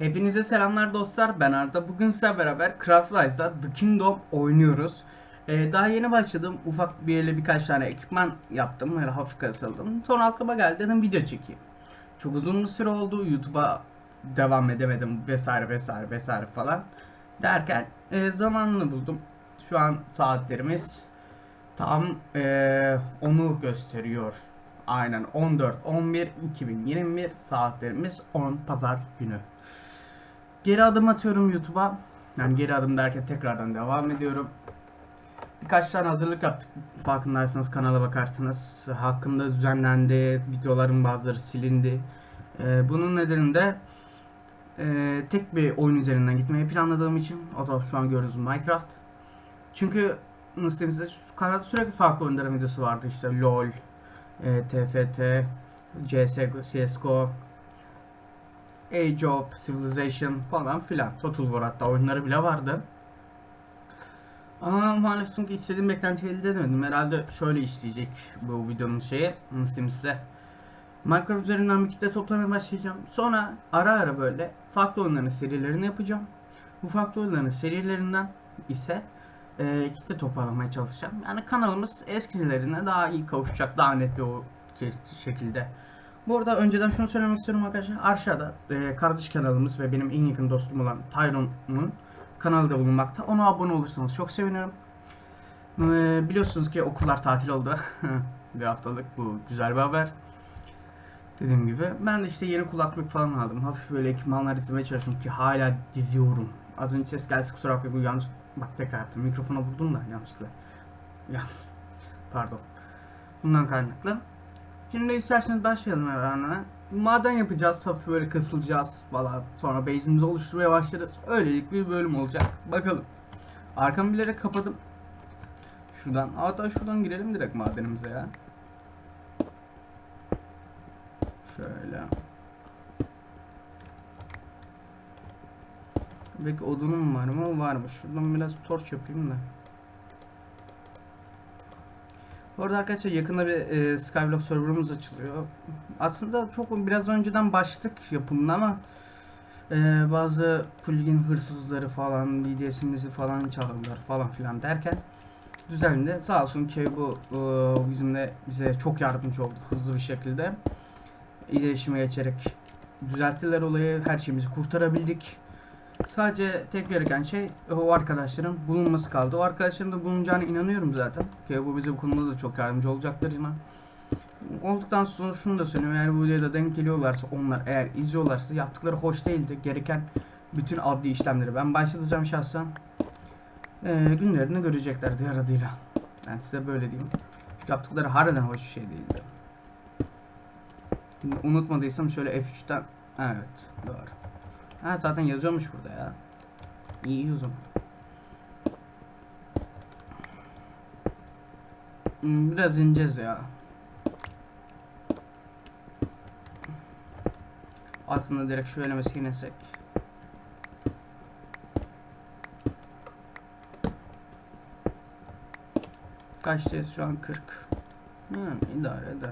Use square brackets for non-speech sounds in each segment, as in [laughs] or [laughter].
Hepinize selamlar dostlar. Ben Arda. Bugün sizlerle beraber Craft Rise'da The Kingdom oynuyoruz. Ee, daha yeni başladım. Ufak bir ele birkaç tane ekipman yaptım. Böyle hafif kasıldım. Sonra aklıma geldi dedim video çekeyim. Çok uzun bir süre oldu. YouTube'a devam edemedim vesaire vesaire vesaire falan. Derken e, zamanını buldum. Şu an saatlerimiz tam e, onu gösteriyor. Aynen 14 11 2021 saatlerimiz 10 pazar günü. Geri adım atıyorum YouTube'a. Yani geri adım derken tekrardan devam ediyorum. Birkaç tane hazırlık yaptık. Farkındaysanız kanala bakarsınız. Hakkında düzenlendi. Videoların bazıları silindi. Ee, bunun nedeni de e, tek bir oyun üzerinden gitmeyi planladığım için. O da şu an gördüğünüz Minecraft. Çünkü nasıl diyeyim size kanalda sürekli farklı oyunların videosu vardı. İşte LOL, e, TFT, CSGO, CSGO, Age of Civilization falan filan. Total War hatta oyunları bile vardı. Ama maalesef ki istediğim beklentiyi elde edemedim. Herhalde şöyle işleyecek bu videonun şeyi. Diyeyim size. Minecraft üzerinden bir kitle toplamaya başlayacağım. Sonra ara ara böyle farklı oyunların serilerini yapacağım. Bu farklı oyunların serilerinden ise e, kitle toparlamaya çalışacağım. Yani kanalımız eskilerine daha iyi kavuşacak. Daha net bir o şekilde. Bu arada önceden şunu söylemek istiyorum arkadaşlar. Aşağıda e, kardeş kanalımız ve benim en yakın dostum olan Tyron'un kanalı da bulunmakta. Ona abone olursanız çok sevinirim. E, biliyorsunuz ki okullar tatil oldu. [laughs] bir haftalık bu güzel bir haber. Dediğim gibi ben de işte yeni kulaklık falan aldım. Hafif böyle ekipmanlar izlemeye çalışıyorum ki hala diziyorum. Az önce ses gelse kusura bakmayın bu yanlış bak tekrar yaptım. Mikrofona vurdum da yanlışlıkla. Ya pardon. Bundan kaynaklı. Şimdi isterseniz başlayalım hemen. Maden yapacağız, hafif böyle kasılacağız falan. Sonra base'imizi oluşturmaya başlarız. Öylelik bir bölüm olacak. Bakalım. Arkamı bilerek kapadım. Şuradan, hatta şuradan girelim direkt madenimize ya. Şöyle. Belki odunum var mı? Var mı? Şuradan biraz torç yapayım da. Bu arada arkadaşlar yakında bir e, Skyblock serverımız açılıyor. Aslında çok biraz önceden başladık yapımına ama e, bazı plugin hırsızları falan BDS'imizi falan çaldılar falan filan derken düzenli. Sağ olsun bu e, bizimle bize çok yardımcı oldu hızlı bir şekilde. İletişime geçerek düzelttiler olayı. Her şeyimizi kurtarabildik. Sadece tek gereken şey o arkadaşların bulunması kaldı. O arkadaşların da bulunacağına inanıyorum zaten. Ki bu bize bu konuda da çok yardımcı olacaktır yine. Olduktan sonra şunu da söyleyeyim. Eğer bu videoda denk geliyorlarsa onlar eğer izliyorlarsa yaptıkları hoş değildi. Gereken bütün adli işlemleri ben başlatacağım şahsen. Ee, günlerini görecekler diğer adıyla. Ben size böyle diyeyim. Çünkü yaptıkları harbiden hoş bir şey değildi. Şimdi unutmadıysam şöyle F3'ten evet doğru. Ha zaten yazıyormuş burada ya. İyi o. Hmm, Biraz ineceğiz ya. Aslında direkt şu elemesi inesek. Kaçtayız şu an 40. Hmm, idare eder.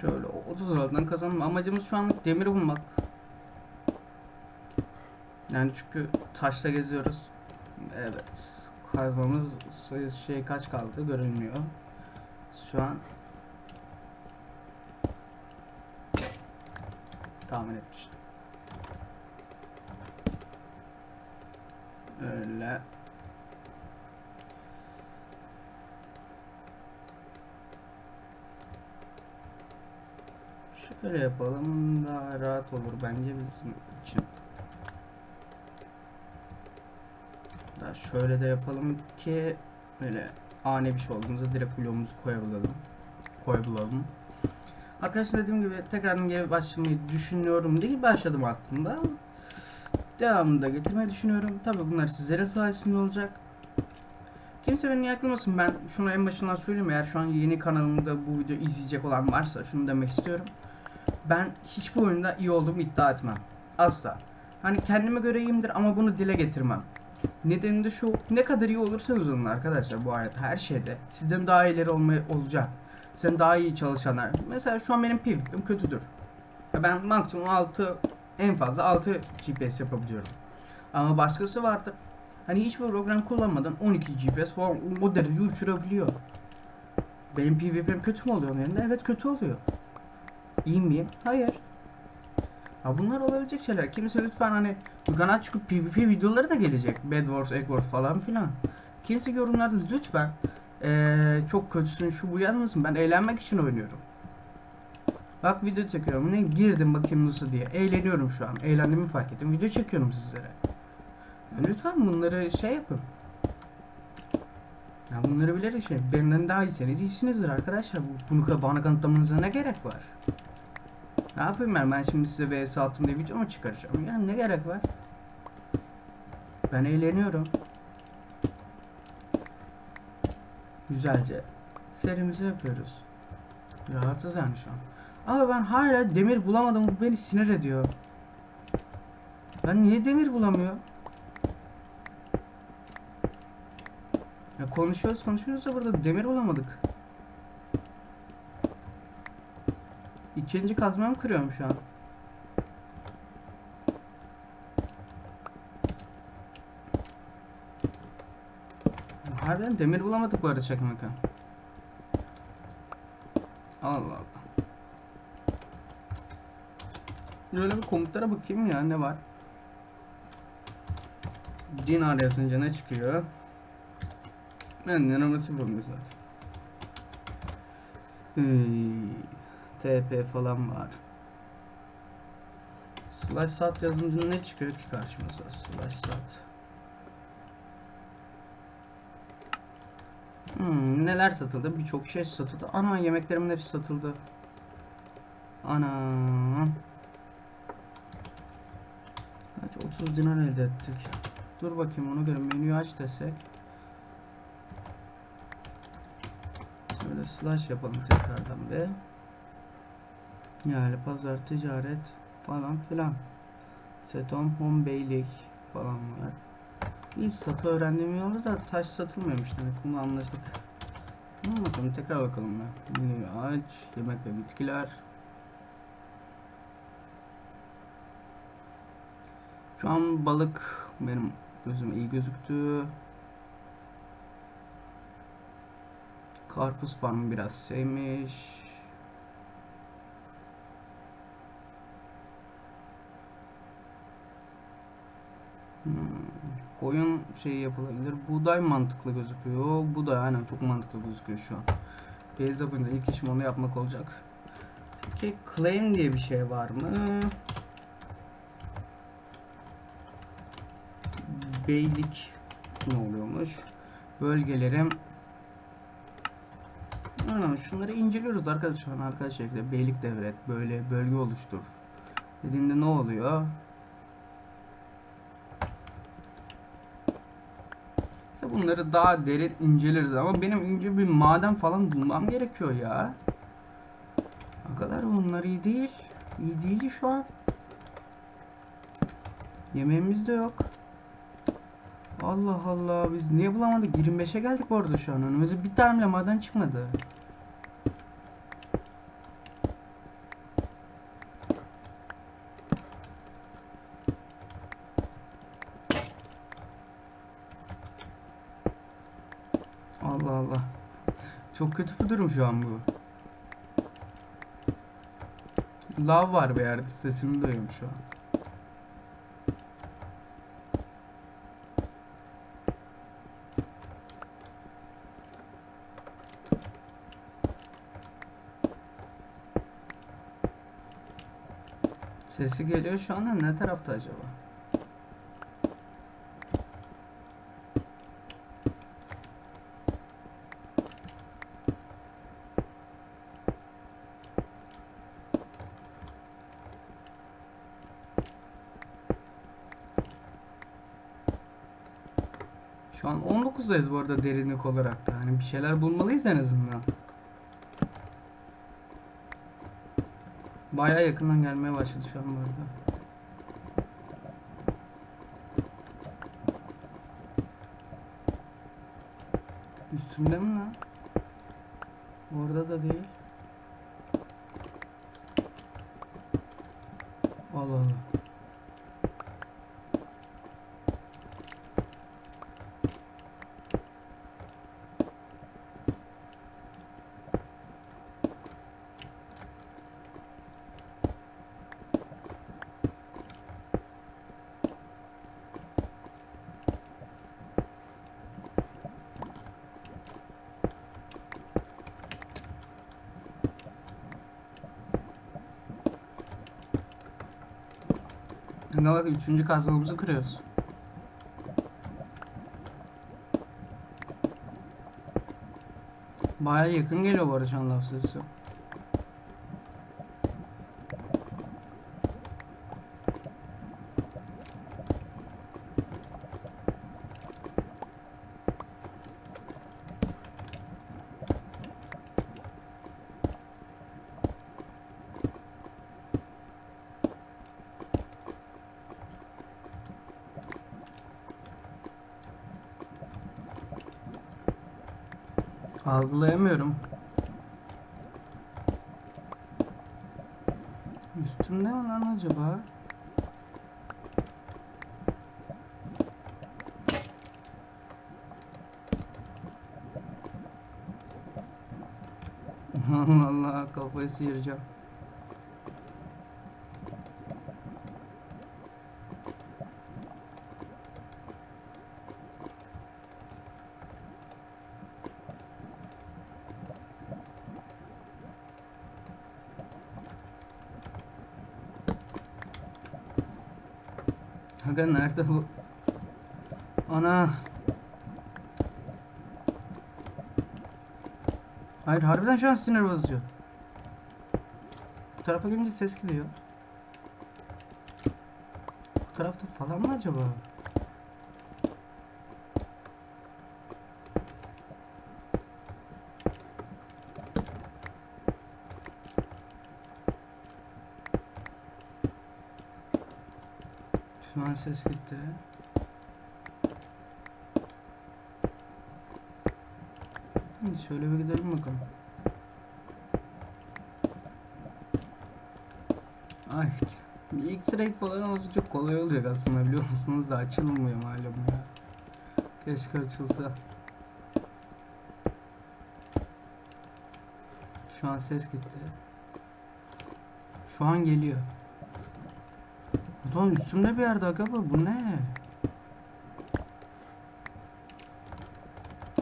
Şöyle 30 dolardan kazanma. Amacımız şu an demir bulmak. Yani çünkü taşla geziyoruz. Evet. Kazmamız sayısı şey kaç kaldı görünmüyor. Şu an tahmin etmiştim. Öyle. Şöyle yapalım daha rahat olur bence bizim için. Daha şöyle de yapalım ki böyle ani bir şey olduğunda direkt bloğumuzu koyabilelim. Koyabilelim. Arkadaşlar dediğim gibi tekrardan geri başlamayı düşünüyorum değil başladım aslında. Devamını da getirmeyi düşünüyorum. Tabi bunlar sizlere sayesinde olacak. Kimse beni yaklamasın ben şunu en başından söyleyeyim eğer şu an yeni kanalımda bu video izleyecek olan varsa şunu demek istiyorum. Ben hiçbir oyunda iyi olduğumu iddia etmem. Asla. Hani kendime göre iyiyimdir ama bunu dile getirmem. Nedeni de şu ne kadar iyi olursanız olun arkadaşlar bu hayatta her şeyde sizden daha iyileri olmaya olacak. Sizden daha iyi çalışanlar. Mesela şu an benim PvP'm kötüdür. Ya Ben maksimum 6 en fazla 6 GPS yapabiliyorum. Ama başkası vardır. Hani hiçbir program kullanmadan 12 GPS falan o derece uçurabiliyor. Benim PvP'm kötü mü oluyor onun yerinde? Evet kötü oluyor. İyi miyim? Hayır. Ya bunlar olabilecek şeyler. Kimse lütfen hani bu kanal çıkıp PvP videoları da gelecek. Bed Wars, Egg Wars falan filan. Kimse yorumlarda lütfen eee, çok kötüsün şu bu yazmasın. Ben eğlenmek için oynuyorum. Bak video çekiyorum. Ne girdim bakayım nasıl diye. Eğleniyorum şu an. Eğlendiğimi fark ettim. Video çekiyorum sizlere. Ya lütfen bunları şey yapın. Ya bunları bilerek şey. Benden daha iyiseniz iyisinizdir arkadaşlar. Bu- Bunu bana kanıtlamanıza ne gerek var? Ne yapayım ben? Ben şimdi size vs attım diye video mu çıkaracağım? Ya ne gerek var? Ben eğleniyorum. Güzelce serimizi yapıyoruz. Rahatız yani şu an. Ama ben hala demir bulamadım. Bu beni sinir ediyor. Ben niye demir bulamıyor? Ya konuşuyoruz konuşuyoruz da burada demir bulamadık. İkinci kazmamı kırıyorum şu an. Harbiden demir bulamadık bu arada şaka maka. Allah Allah. Böyle bir komutlara bakayım ya ne var. Dinar yazınca ne çıkıyor? Benden arası bulmuyor zaten. Hıy, TP falan var. Slash sat yazınca ne çıkıyor ki karşımıza? Slash sat. Hmm, neler satıldı? Birçok şey satıldı. Ana yemeklerimin hepsi satıldı. Ana. Kaç 30 dinar elde ettik. Dur bakayım ona göre menüyü aç desek. Şöyle slash yapalım tekrardan be. Yani pazar, ticaret falan filan. Seton, home beylik falan var. İyi satı öğrendiğim yolda da taş satılmıyormuş demek. Bunu anlaştık. Tamam bakalım tekrar bakalım ya. Menüyü aç, yemek ve bitkiler. Şu an balık benim gözüme iyi gözüktü. Karpuz farmı biraz şeymiş. Hmm, Koyun şey yapılabilir. Buğday mantıklı gözüküyor. Buğday aynen çok mantıklı gözüküyor şu an. Beyaz yapınca ilk işim onu yapmak olacak. Peki claim diye bir şey var mı? Beylik ne oluyormuş? Bölgelerim Aynen şunları inceliyoruz arkadaşlar. Arkadaşlar beylik devret böyle bölge oluştur. Dediğinde ne oluyor? İşte bunları daha derin inceleriz ama benim ince bir maden falan bulmam gerekiyor ya. O kadar bunlar iyi değil. İyi değil şu an. Yemeğimiz de yok. Allah Allah biz niye bulamadık? 25'e geldik bu arada şu an. Önümüze bir tane bile maden çıkmadı. Allah Allah. Çok kötü bir durum şu an bu. Lav var bir yerde sesimi duyuyorum şu an. Sesi geliyor şu anda ne tarafta acaba? Şu an 19'dayız bu arada derinlik olarak da. Hani bir şeyler bulmalıyız en azından. Bayağı yakından gelmeye başladı şu an bu arada. Üstümde mi lan? Orada da değil. Ne bak üçüncü kazmamızı kırıyoruz. Baya yakın geliyor bu arada şu an. Algılayamıyorum. Üstümde mi lan acaba? [laughs] Allah kafayı sıyıracağım. Aga nerede bu? Ana. Hayır harbiden şu an sinir bozucu. Bu tarafa gelince ses geliyor. Bu tarafta falan mı acaba? Ses gitti. Hadi şöyle bir gidelim bakalım. Ay, bir X-ray falan olsa çok kolay olacak aslında biliyor musunuz da açılmıyor malum ya. Keşke açılsa. Şu an ses gitti. Şu an geliyor. Ulan üstümde bir yerde aga bu. Ne?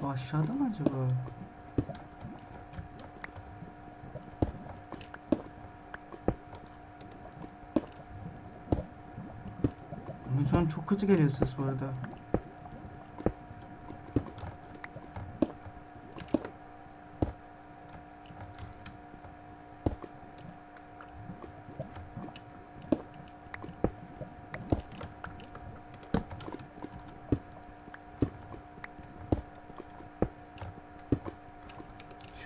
Aşağıda mı acaba? Şu an çok kötü geliyor ses bu arada.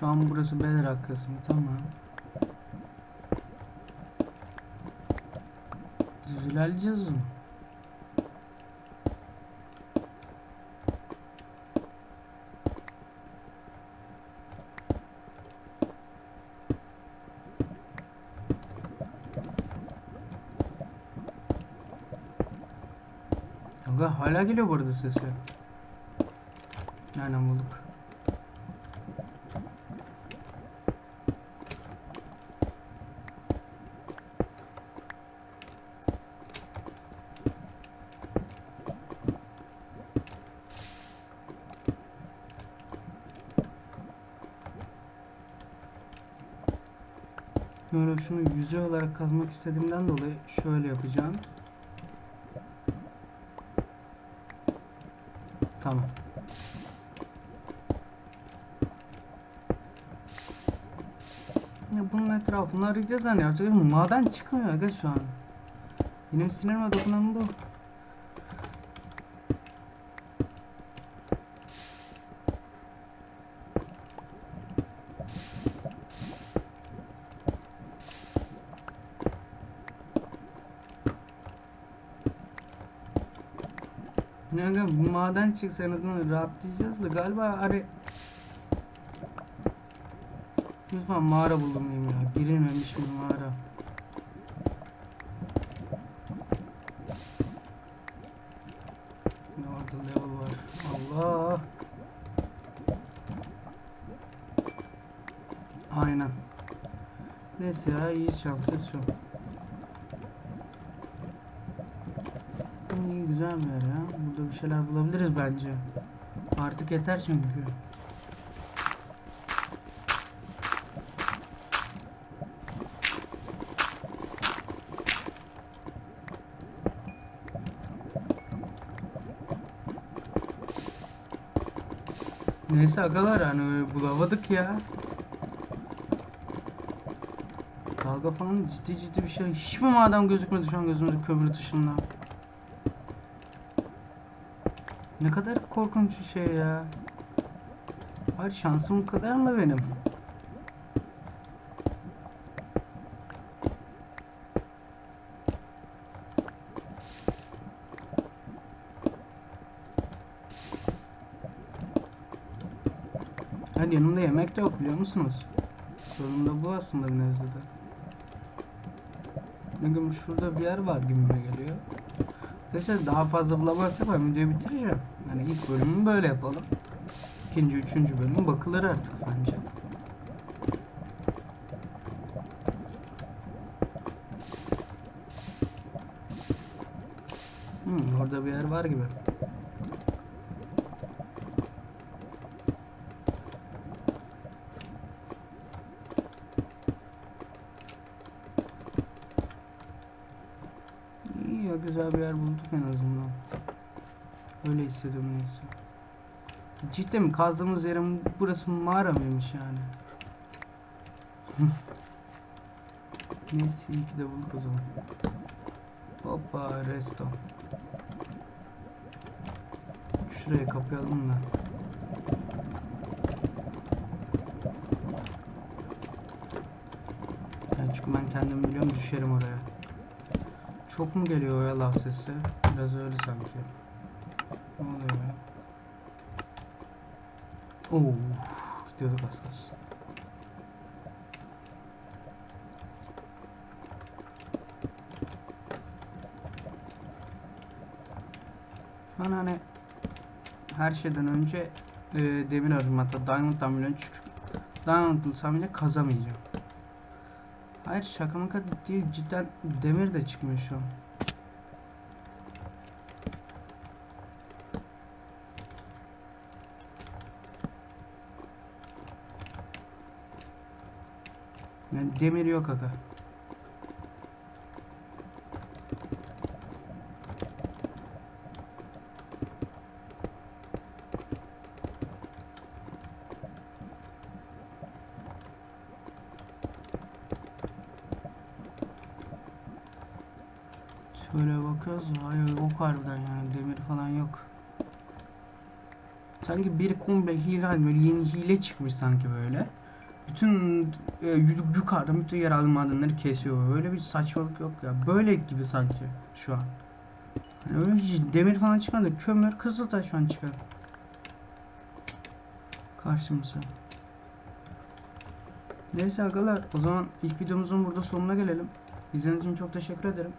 Şu an burası Bedrock kısmı tamam. Düz ilerleyeceğiz mi? Aga hala geliyor bu arada sesi. Aynen bulduk. Böyle şunu yüzey olarak kazmak istediğimden dolayı şöyle yapacağım. Tamam. Ya bunun etrafını arayacağız hani artık maden çıkmıyor aga şu an. Benim sinirime dokunan bu. Aga bu maden çıksa en azından rahatlayacağız da galiba arı Lütfen mağara bulunmayayım ya. Girilmemiş bir mağara. Ne orada level var. Allah. Aynen. Neyse ya iyi şanssız şu. İyi güzel bir yer ya. Burada bir şeyler bulabiliriz bence. Artık yeter çünkü. Neyse agalar hani bulamadık ya. Dalga falan ciddi ciddi bir şey. Hiç mi madem gözükmedi şu an gözümde kömür dışında? Ne kadar korkunç bir şey ya. Hayır şansım kadar mı benim? Hadi yanımda yemek de yok biliyor musunuz? Sorun da bu aslında bir nezlede. Ne gün şurada bir yer var gibime geliyor. Arkadaşlar daha fazla bulamazsak ben videoyu bitireceğim. Yani ilk bölümü böyle yapalım. İkinci, üçüncü bölüm bakılır artık bence. Hmm, orada bir yer var gibi. İyi güzel bir yer bulduk en azından. Öyle hissediyorum neyse. Cidden mi kazdığımız yerin burası mağara mıymış yani? [laughs] Neyse iyi ki de bulduk o zaman. Hoppa resto. Şuraya kapayalım da. Yani çünkü ben kendim biliyorum düşerim oraya. Çok mu geliyor ya laf sesi? Biraz öyle sanki. Ne oluyor ya? Oo, gidiyorduk kalsın. Ben hani her şeyden önce e, demir arıyorum hatta diamond'dan bile çünkü diamond bulsam bile kazamayacağım. Hayır şaka maka değil cidden demir de çıkmıyor şu an. Yani demir yok aga. Şöyle bakıyoruz. Hayır yok harbiden yani demir falan yok. Sanki bir komple hile böyle yeni hile çıkmış sanki böyle. Bütün e, yu- yukarıda bütün yeraltı madenleri kesiyor. Öyle bir saçmalık yok ya. Böyle gibi sanki şu an. Yani öyle hiç demir falan çıkmadı. Kömür, kızıltaş şu an çıkar. Karşımıza. Neyse agalar o zaman ilk videomuzun burada sonuna gelelim. İzlediğiniz için çok teşekkür ederim.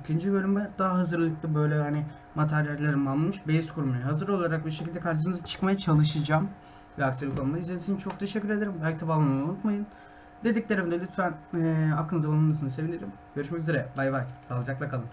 İkinci bölümde daha hazırlıklı böyle hani materyallerim almış base kurmaya hazır olarak bir şekilde karşınıza çıkmaya çalışacağım. Bir aksilik olmadı. İzlediğiniz için çok teşekkür ederim. Like tabi almayı unutmayın. Dediklerimde lütfen eee aklınıza bulunmasını sevinirim. Görüşmek üzere. Bay bay. Sağlıcakla kalın.